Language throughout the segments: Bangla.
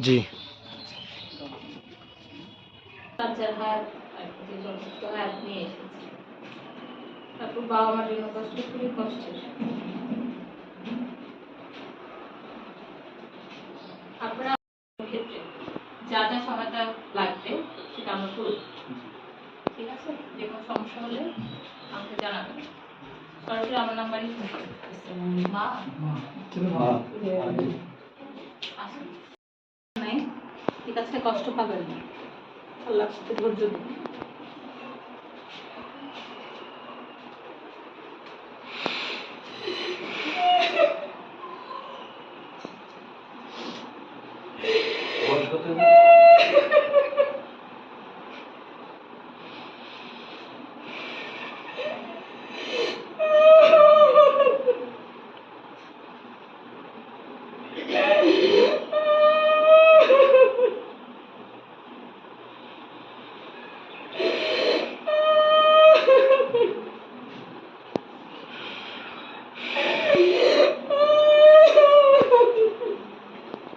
জি। বাচ্চার হাত আর কি যথেষ্ট হাত নিয়ে এসেছি। তারপর বাবা মার জন্য কষ্ট খুবই কষ্টের। আপনারা ক্ষেত্রে যা যা সহায়তা লাগবে সেটা আমরা করব। ঠিক আছে? যে কোনো সমস্যা হলে আমাকে জানাবেন। সরাসরি আমার নাম্বারই মা কষ্ট পাবেন না আল্লাহ ধৈর্য দিন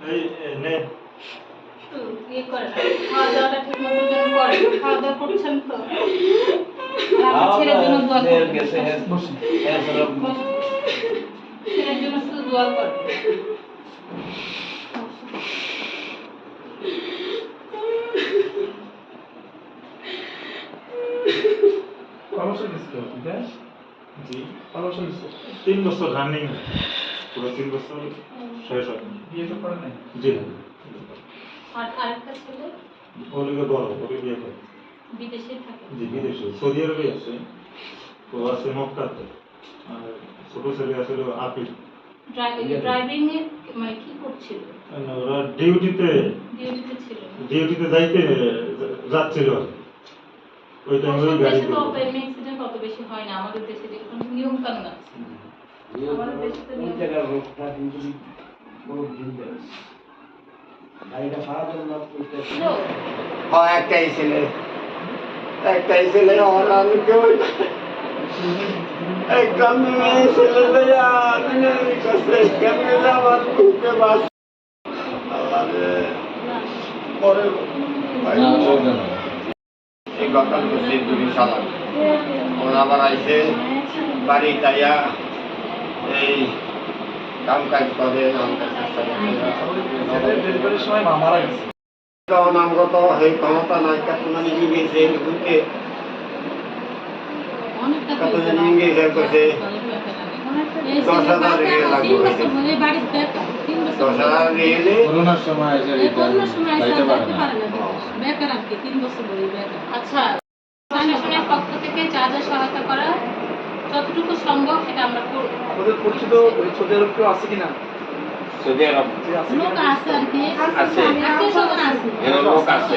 এই এ, নে একটু ইয়ে করেন খাওয়া দাওয়াটা ঠিক মতো যেন করেন খাওয়া দাওয়া করছেন তো। আমার ছেলের জন্য দোয়া করবেন। ছেলের জন্য শুধু দোয়া করবেন। পরামর্শ দিচ্ছিল ঠিক আছে জি। তিন বছর রানিং পুরো তিন বছর শেষ হয় বিয়ে তো করে নাই? জি। আর আরেকটা ছেলে ওলিকে বড় ওকে বিয়ে করে বিদেশে থাকে জি বিদেশে সৌদি আরবে আছে তো আছে মক্কাতে আর ছোট ছেলে আছে আপিল ড্রাইভিং এ মানে কি করছিল ওরা ডিউটিতে ডিউটিতে ছিল ডিউটিতে যাইতে যাচ্ছিল ওই টাইমে ওই গাড়ি তো প্রেম অ্যাক্সিডেন্ট অত বেশি হয় না আমাদের দেশে যেরকম নিয়ম কানুন আছে আমাদের দেশে তো নিয়ম ছিল ও একটাই ছেলে। একটাই ছেলে আমার আমি কেউ একটা মেয়ে ছেলে আমার বুকে বাস পরে এই সালাম। ওরা আবার আইসে বাড়ি যাইয়া এই কাম কাজ করে আমাদের কাছে ছেলের ডেলিভারির সময় মা মারা গেছে। নামগত সেই ক্ষমতা নাই কতজনে ইংরেজে বুকে অনেকটা কতজনে ইংরেজে দশ হাজার রিয়েল লাগবে। দশ হাজার রিয়েলে করোনার সময় এসে যাইতে পারে না। আচ্ছা প্রশাসনের পক্ষ থেকে যা যা সহায়তা করা যতটুকু সম্ভব সেটা আমরা করব। ওদের পরিচিত ওই সৌদি আরব কেউ আছে কিনা? সৌদি আরব। লোক আছে আর কি। আছে। আত্মীয় স্বজন আছে। এর লোক আছে।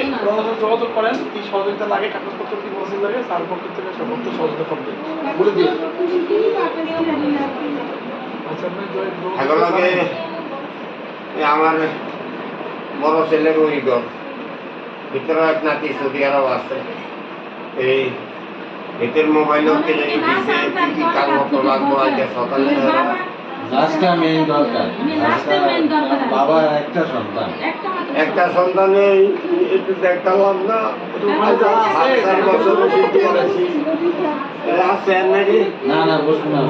যোগাযোগ করেন কি সহযোগিতা লাগে কাগজপত্র কি মজুরি লাগে তার পক্ষ থেকে সর্বোচ্চ সহযোগিতা করবে। বলে দিয়ে আচ্ছা আমার বড় ছেলের ওই ঘর ভিতরে এক নাতি সৌদি আরব আছে। এই এদের মোবাইলও কিনে দিছে কি কি কাগজ লাগবো আজকে সকালে লাস্টটা মেইন দরকার। লাস্টটা বাবার একটা সন্তান। একটা সন্তানে। একটু দেখালাম না আজ সাত চার বছর বেশি করেছি আছে নাকি? না না বসুন না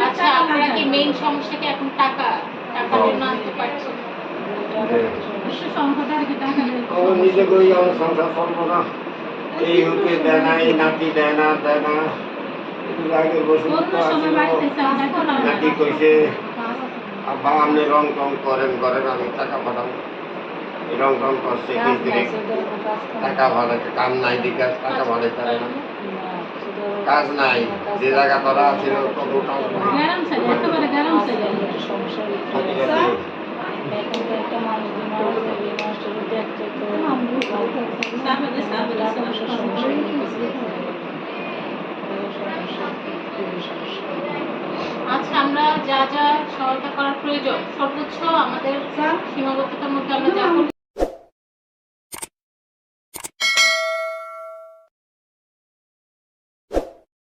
আচ্ছা আপনারা কি মেইন সমস্যা কি এখন টাকা টাকার জন্য আসতে পারছেন? আমার নিজে করি আমার সংসার করব না। এই হুকে দেয় না এই নাতি দেয় না দেয় আগে বসুন তো আসিল নাতি কইছে আব্বা আপনি রং টং করেন করেন আমি টাকা পাঠাবো। রং টং করছে কিন্তু টাকা ভালো কাম নাই দিকে টাকা ভালো তারা না। কাজ নাই যে জায়গা ধরা ছিল আচ্ছা আমরা যা যা সহায়তা করার প্রয়োজন সর্বোচ্চ আমাদের সীমাবদ্ধতার মধ্যে আমরা যা